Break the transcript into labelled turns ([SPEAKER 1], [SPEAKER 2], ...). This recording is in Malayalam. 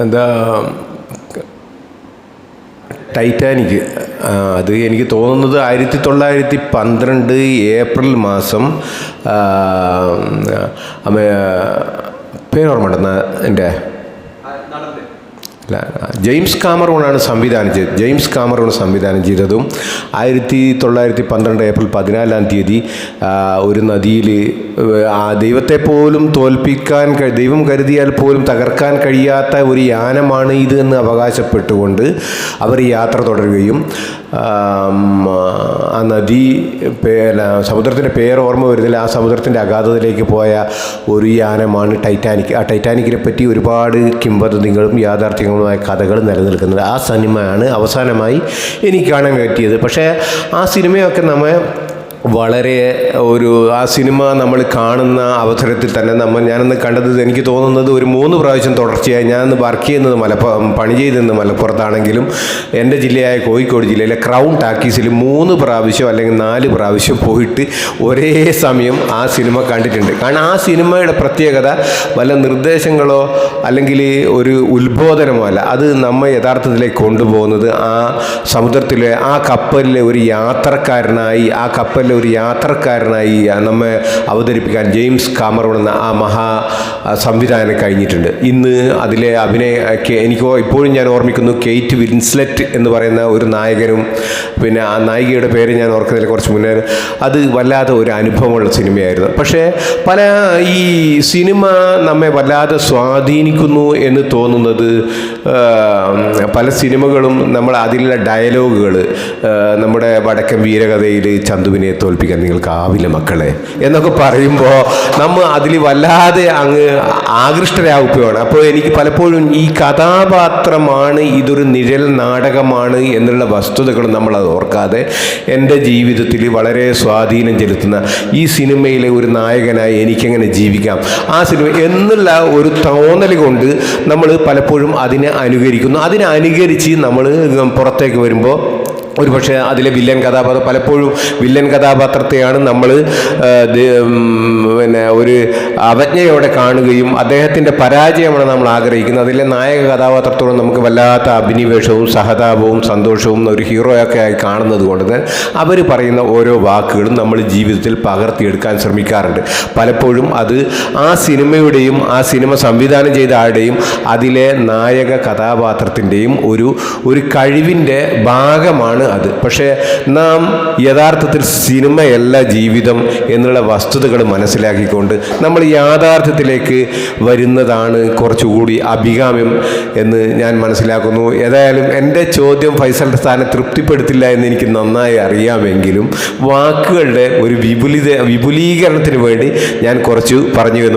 [SPEAKER 1] എന്താ ടൈറ്റാനിക് അത് എനിക്ക് തോന്നുന്നത് ആയിരത്തി തൊള്ളായിരത്തി പന്ത്രണ്ട് ഏപ്രിൽ മാസം പേരോർമ്മ എന്റെ ജെയിംസ് കാമറോണാണ് സംവിധാനം ചെയ്തത് ജെയിംസ് കാമറോൺ സംവിധാനം ചെയ്തതും ആയിരത്തി തൊള്ളായിരത്തി പന്ത്രണ്ട് ഏപ്രിൽ പതിനാലാം തീയതി ഒരു നദിയിൽ ആ ദൈവത്തെ പോലും തോൽപ്പിക്കാൻ ദൈവം കരുതിയാൽ പോലും തകർക്കാൻ കഴിയാത്ത ഒരു യാനമാണ് ഇത് എന്ന് അവകാശപ്പെട്ടുകൊണ്ട് അവർ യാത്ര തുടരുകയും ആം, നദി പിന്നെ സമുദ്രത്തിന്റെ പേര് ഓർമ്മ വരുന്നില്ല. ആ സമുദ്രത്തിന്റെ അഗാധതയിലേക്ക് പോയ ഒരു യാനമാണ് ടൈറ്റാനിക് ആ ടൈറ്റാനിക്കിനെ പറ്റി ഒരുപാട് കിംവദന്തികളും യാഥാർത്ഥ്യങ്ങളുമായ കഥകൾ നിലനിൽക്കുന്നത് ആ സിനിമയാണ് അവസാനമായി എനിക്ക് കാണാൻ പറ്റിയത്. പക്ഷേ ആ സിനിമയൊക്കെ നമ്മെ വളരെ ഒരു ആ സിനിമ നമ്മൾ കാണുന്ന അവസരത്തിൽ തന്നെ നമ്മൾ ഞാനന്ന് കണ്ടത് എനിക്ക് തോന്നുന്നത് ഒരു മൂന്ന് പ്രാവശ്യം തുടർച്ചയായി ഞാനന്ന് വർക്ക് ചെയ്യുന്നത് മലപ്പുറം പണി ചെയ്തിരുന്നത് മലപ്പുറത്താണെങ്കിലും എന്റെ ജില്ലയായ കോഴിക്കോട് ജില്ലയിലെ ക്രൗൺ ടാക്കീസിൽ മൂന്ന് പ്രാവശ്യം അല്ലെങ്കിൽ നാല് പ്രാവശ്യം പോയിട്ട് ഒരേ സമയം ആ സിനിമ കണ്ടിട്ടുണ്ട്. കാരണം ആ സിനിമയുടെ പ്രത്യേകത വല്ല നിർദ്ദേശങ്ങളോ അല്ലെങ്കിൽ ഒരു ഉത്ബോധനമോ അല്ല. അത് നമ്മെ യഥാർത്ഥത്തിലേക്ക് കൊണ്ടുപോകുന്നത് ആ സമുദ്രത്തിലെ ആ കപ്പലിലെ ഒരു യാത്രക്കാരനായി ആ കപ്പലിലെ ഒരു യാത്രക്കാരനായി നമ്മെ അവതരിപ്പിക്കാൻ ജെയിംസ് കാമറോൺ എന്ന ആ മഹാ സംവിധാനം കഴിഞ്ഞിട്ടുണ്ട്. ഇന്ന് അതിലെ അഭിനയ എനിക്ക് ഇപ്പോഴും ഞാൻ ഓർമ്മിക്കുന്നു കെയ്റ്റ് വിൻസ്ലെറ്റ് എന്ന് പറയുന്ന ഒരു നായകനും പിന്നെ ആ നായികയുടെ പേര് ഞാൻ ഓർക്കുന്നതിൽ കുറച്ച് മുന്നേ അത് വല്ലാതെ ഒരു അനുഭവമുള്ള സിനിമയായിരുന്നു. പക്ഷേ പല ഈ സിനിമ നമ്മെ വല്ലാതെ സ്വാധീനിക്കുന്നു എന്ന് തോന്നുന്നത് പല സിനിമകളും നമ്മൾ അതിലുള്ള ഡയലോഗുകൾ നമ്മുടെ വടക്കൻ വീരകഥയിൽ ചന്തുവിനെ തോൽപ്പിക്കാൻ നിങ്ങൾക്കാവില്ല മക്കളെ. എന്നൊക്കെ പറയുമ്പോൾ നമ്മൾ അതിൽ വല്ലാതെ അങ്ങ് ആകൃഷ്ടരാകുകയാണ് അപ്പോൾ എനിക്ക് പലപ്പോഴും ഈ കഥാപാത്രമാണ് ഇതൊരു നിഴൽ നാടകമാണ് എന്നുള്ള വസ്തുതകൾ നമ്മളത് ഓർക്കാതെ എന്റെ ജീവിതത്തിൽ വളരെ സ്വാധീനം ചെലുത്തുന്ന ഈ സിനിമയിലെ ഒരു നായകനായി എനിക്കെങ്ങനെ ജീവിക്കാം. ആ സിനിമ എന്നുള്ള ഒരു തോന്നൽ കൊണ്ട് നമ്മൾ പലപ്പോഴും അതിനെ അനുകരിക്കുന്നു. അതിനെ അനുകരിച്ച് നമ്മൾ പുറത്തേക്ക് വരുമ്പോൾ ഒരു പക്ഷേ അതിലെ വില്ലൻ കഥാപാത്രം പലപ്പോഴും വില്ലൻ കഥാപാത്രത്തെയാണ് നമ്മൾ പിന്നെ ഒരു അവജ്ഞയോടെ കാണുകയും അദ്ദേഹത്തിന്റെ പരാജയമാണ് നമ്മൾ ആഗ്രഹിക്കുന്നത്. അതിലെ നായക കഥാപാത്രത്തോട് നമുക്ക് വല്ലാത്ത അഭിനിവേശവും സഹതാപവും സന്തോഷവും ഒരു ഹീറോയൊക്കെ ആയി കാണുന്നത് കൊണ്ട് തന്നെ അവർ പറയുന്ന ഓരോ വാക്കുകളും നമ്മൾ ജീവിതത്തിൽ പകർത്തിയെടുക്കാൻ ശ്രമിക്കാറുണ്ട്. പലപ്പോഴും അത് ആ സിനിമയുടെയും ആ സിനിമ സംവിധാനം ചെയ്ത ആളുടെയും അതിലെ നായക കഥാപാത്രത്തിന്റെയും ഒരു ഒരു കഴിവിന്റെ ഭാഗമാണ് അത്. പക്ഷേ നാം യഥാർത്ഥത്തിൽ സിനിമയല്ല ജീവിതം എന്നുള്ള വസ്തുതകൾ മനസ്സിലാക്കിക്കൊണ്ട് നമ്മൾ യാഥാർത്ഥ്യത്തിലേക്ക് വരുന്നതാണ് കുറച്ചുകൂടി അഭികാമ്യം എന്ന് ഞാൻ മനസ്സിലാക്കുന്നു. ഏതായാലും എന്റെ ചോദ്യം ഫൈസലിന്റെ സ്ഥാനം തൃപ്തിപ്പെടുത്തില്ല എന്ന് എനിക്ക് നന്നായി അറിയാമെങ്കിലും വാക്കുകളുടെ ഒരു വിപുലിത വിപുലീകരണത്തിന് വേണ്ടി ഞാൻ കുറച്ച് പറഞ്ഞു എന്ന്